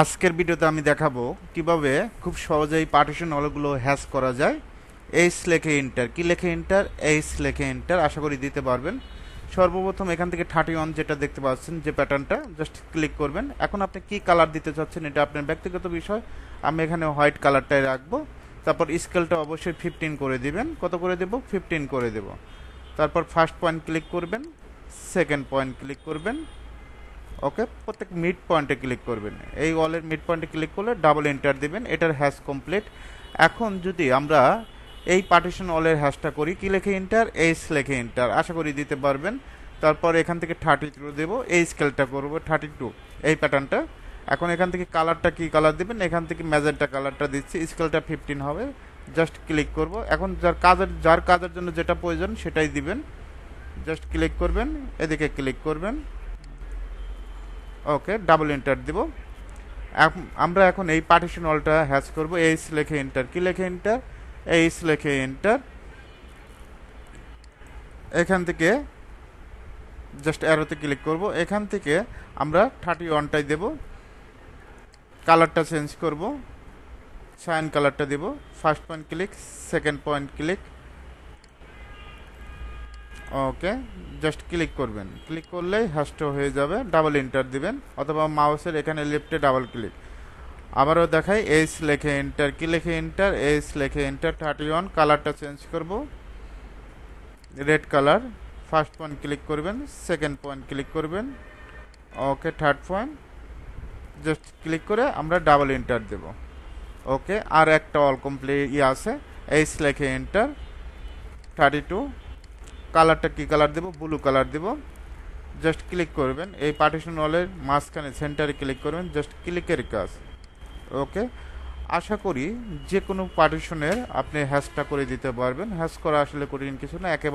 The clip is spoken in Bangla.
আজকের ভিডিওতে আমি দেখাবো কীভাবে খুব সহজেই পার্টিশন হলগুলো হ্যাশ করা যায়। এইচ লেখে ইন্টার কি লেখে ইন্টার এইচ লেখে ইন্টার আশা করি দিতে পারবেন। সর্বপ্রথম এখান থেকে থার্টি ওয়ান যেটা দেখতে পাচ্ছেন, যে প্যাটার্নটা জাস্ট ক্লিক করবেন। এখন আপনি কি কালার দিতে চাচ্ছেন এটা আপনার ব্যক্তিগত বিষয়। আমি এখানে হোয়াইট কালারটাই রাখব। তারপর স্কেলটা অবশ্যই ফিফটিন করে দিবেন। কত করে দেব? ফিফটিন করে দেব। তারপর ফার্স্ট পয়েন্ট ক্লিক করবেন। সেকেন্ড পয়েন্ট ক্লিক করবেন। ওকে? প্রত্যেক মিড পয়েন্টে ক্লিক করবেন। এই ওয়ালের মিড পয়েন্টে ক্লিক করলে ডাবল এন্টার দিবেন, এটার হ্যাশ কমপ্লিট এখন যদি আমরা এই পার্টিশন ওয়ালের হ্যাশটা করি, কি লেখে এন্টার এইচ লেখে এন্টার আশা করি দিতে পারবেন। তারপর এখান থেকে থার্টি টু দেবো, এই স্কেলটা করব থার্টি টু এই প্যাটার্নটা এখন এখান থেকে কালারটা কি কালার দিবেন? এখান থেকে ম্যাজেন্টা কালারটা দিচ্ছি। স্কেলটা ফিফটিন হবে। জাস্ট ক্লিক করব। এখন যার কাজের যার কাজের জন্য যেটা প্রয়োজন সেটাই দিবেন। জাস্ট ক্লিক করবেন। এদিকে ক্লিক করবেন। ওকে ডাবল এন্টার দিব। আমরা এখন এই পার্টিশন ওয়ালটা হ্যাচ করব। এইচ লেখে এন্টার কি লেখে এন্টার এইচ লেখে এন্টার এখান থেকে জাস্ট অ্যারোতে ক্লিক করব। এখান থেকে আমরা থার্টি ওয়ানটাই দেব। কালারটা চেঞ্জ করব। সাইন কালারটা দেব। First point click second point click okay just click করবেন। ক্লিক করলেই হ্যাশটা হয়ে যাবে ডাবল এন্টার দিবেন, অথবা মাউসের এখানে লেফটে ডাবল ক্লিক আবারও দেখাই এইচ লেখে এন্টার কি লেখে এন্টার এইচ লেখে এন্টার থার্টি ওয়ান কালারটা চেঞ্জ করব। Red colour first point click করবেন সেকেন্ড পয়েন্ট ক্লিক করবেন। Okay third point just click করে আমরা ডাবল এন্টার দেব। ওকে, আর একটা অল কমপ্লিট ইয়ে আছে এইচ লেখে এন্টার থার্টি টু কালারটা কি কালার দেব? ব্লু কালার দেব। জাস্ট ক্লিক করবেন। এই পার্টিশন ওয়ালের মাঝখানে, সেন্টারে ক্লিক করবেন। জাস্ট ক্লিকের কাজ। ওকে? আশা করি যে কোনো পার্টিশনের আপনি হ্যাশটা করে দিতে পারবেন। হ্যাশ করা আসলে কঠিন কিছু না। একেবারে